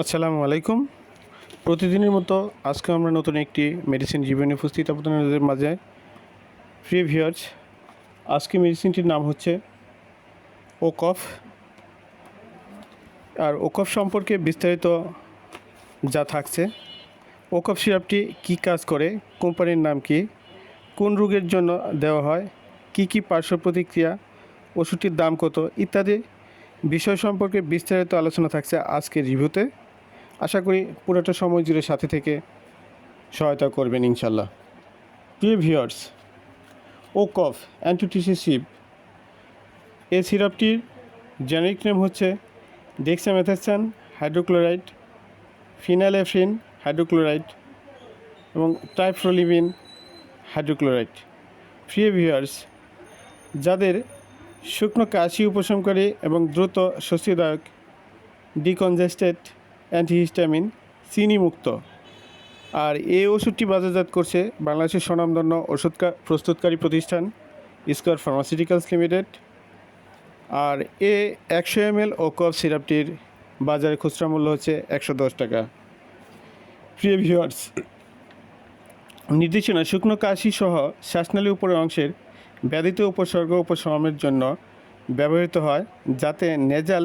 আসসালামু আলাইকুম। প্রতিদিনের মতো আজকে আমরা নতুন একটি মেডিসিন জীবনী উপস্থিত আপনাদের মাঝে। ফ্রি ভিউয়ার্স আজকে মেডিসিনটির নাম হচ্ছে ওকফ। আর ওকফ সম্পর্কে বিস্তারিত যা থাকছে, ওকফ সিরাপটি কী কাজ করে, কোম্পানির নাম কি, কোন রোগের জন্য দেওয়া হয়, কি কি পার্শ্ব প্রতিক্রিয়া, ওষুধটির দাম কত, ইত্যাদি বিষয় সম্পর্কে বিস্তারিত আলোচনা থাকছে আজকের রিভিউতে আশা করি পুরোটা সময় জুড়ে সাথে থেকে সহায়তা করবেন ইনশাল্লাহ। প্রিয় ভিউয়ার্স ও কফ অ্যান্টিটিসিসিভ এই সিরাপটির জেনেরিক নেম হচ্ছে ডেক্সামেথাসান হাইড্রোক্লোরাইড, ফিনালেফ্রিন হাইড্রোক্লোরাইড এবং টাইফ্রোলিভিন হাইড্রোক্লোরাইড। প্রিয় ভিউয়ার্স, যাদের শুকনো কাশি উপশমকারী এবং দ্রুত স্বস্তিদায়ক ডিকনজেস্টেড অ্যান্টিহিস্টামিন চিনি মুক্ত আর এই ওষুধটি বাজারজাত করছে বাংলাদেশের স্বনামধন্য ওষুধ প্রস্তুতকারী প্রতিষ্ঠান স্কোয়ার ফার্মাসিউটিক্যালস লিমিটেড। আর এ একশো এম এল ও কফ সিরাপটির বাজারে খুচরা মূল্য হচ্ছে একশো দশ টাকা। প্রিয় ভিউয়ার্স, নির্দেশনা, শুকনো কাশি সহ শ্বাসনালী উপরের অংশের ব্যাধিত উপসর্গ উপশমের জন্য ব্যবহৃত হয় যাতে nasal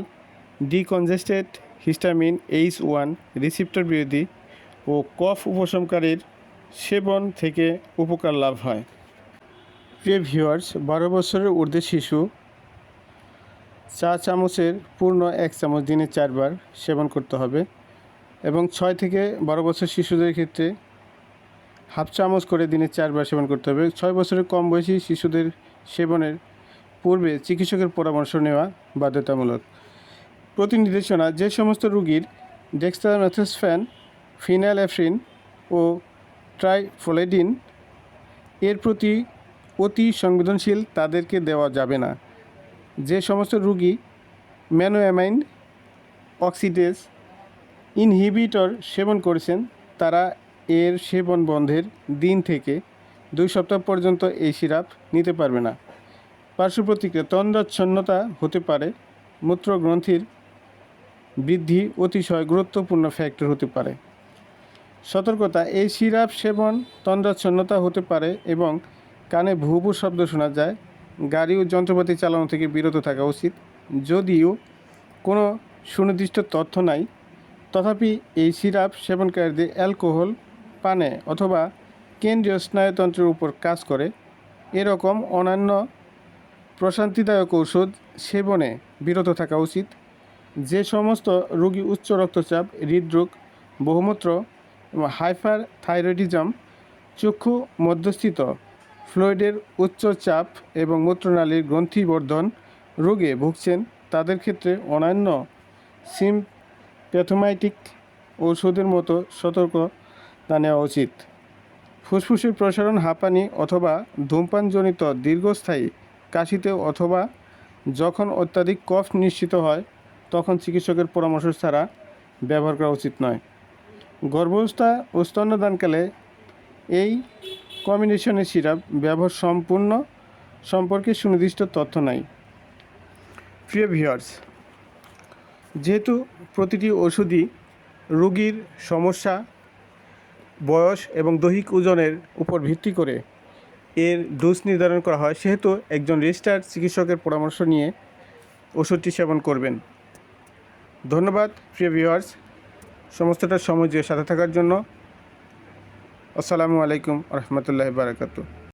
decongestant histamine H one receptor বিরোধী ও কফ উপশমকারীর সেবন থেকে উপকার লাভ হয়। প্রিয় ভিউয়ার্স, বারো বছরের ঊর্ধ্বে শিশু চা চামচের পূর্ণ এক চামচ দিনে চারবার সেবন করতে হবে এবং ছয় থেকে বারো বছর শিশুদের ক্ষেত্রে হাফ চামচ করে দিনে চারবার সেবন করতে হবে। ছয় বছরের কম বয়সী শিশুদের সেবনের পূর্বে চিকিৎসকের পরামর্শ নেওয়া বাধ্যতামূলক। প্রতি নির্দেশনা যে সমস্ত রুগীর ডেক্সটামেথোসফ্যান ফিনাইলএফ্রিন ও ট্রাইফোলেডিন এর প্রতি অতি সংবেদনশীল তাদেরকে দেওয়া যাবে না। যে সমস্ত রোগী ম্যানোঅ্যামাইন অক্সিডেজ ইনহিবিটর সেবন করেছেন, তারা এর সেবন বন্ধের দিন থেকে দুই সপ্তাহ পর্যন্ত এই সিরাপ নিতে পারবে না। পার্শ্ব প্রতিক্রিয়া, তন্দ্রাচ্ছন্নতা হতে পারে, মূত্রগ্রন্থির বৃদ্ধি অতিশয় গুরুত্বপূর্ণ ফ্যাক্টর হতে পারে। সতর্কতা, এই সিরাপ সেবন তন্দ্রাচ্ছন্নতা হতে পারে এবং কানে ভুভু শব্দ শোনা যায়। গাড়ি ও যন্ত্রপাতি চালানো থেকে বিরত থাকা উচিত। যদিও কোনো সুনির্দিষ্ট তথ্য নাই, তথাপি এই সিরাপ সেবনকারীদের অ্যালকোহল, পানে অথবা কেন্দ্রীয় স্নায়ুতন্ত্রের উপর কাজ করে। এরকম অন্যান্য প্রশান্তিদায়ক ঔষধ সেবনে বিরত থাকা উচিত। যে সমস্ত রোগী উচ্চ রক্তচাপ, হৃদরোগ, বহুমূত্র এবং হাইপার থাইরয়েডিজম চক্ষু মধ্যস্থিত, ফ্লুইডের উচ্চ চাপ এবং মূত্রনালীর গ্রন্থিবর্ধন রোগে ভুগছেন, তাদের ক্ষেত্রে অন্যান্য সিম প্যাথোমাইটিক ঔষধের মতো সতর্কতা নেওয়া উচিত। ফুসফুসের প্রসারণ হাঁপানি অথবা ধূমপানজনিত দীর্ঘস্থায়ী কাশিতে অথবা যখন অত্যাধিক কফ নিশ্চিত হয় তখন চিকিৎসকের পরামর্শ ছাড়া ব্যবহার করা উচিত নয়। গর্ভাবস্থা ও স্তন্যদানকালে এই কম্বিনেশনের সিরাপ ব্যবহার সম্পূর্ণ সম্পর্কে সুনির্দিষ্ট তথ্য নাই। প্রিয় ভিউয়ার্স, যেহেতু প্রতিটি ওষুধই রোগীর সমস্যা, বয়স এবং দৈহিক ওজনের উপর ভিত্তি করে এর ডোজ নির্ধারণ করা হয়, সেহেতু একজন রেজিস্টার্ড চিকিৎসকের পরামর্শ নিয়ে ওষুধটি সেবন করবেন। ধন্যবাদ প্রিয় ভিউয়ার্স। সমস্তটা সময় যে সাথে থাকার জন্য আসসালামু আলাইকুম রহমতুল্লাহ বারাকাতু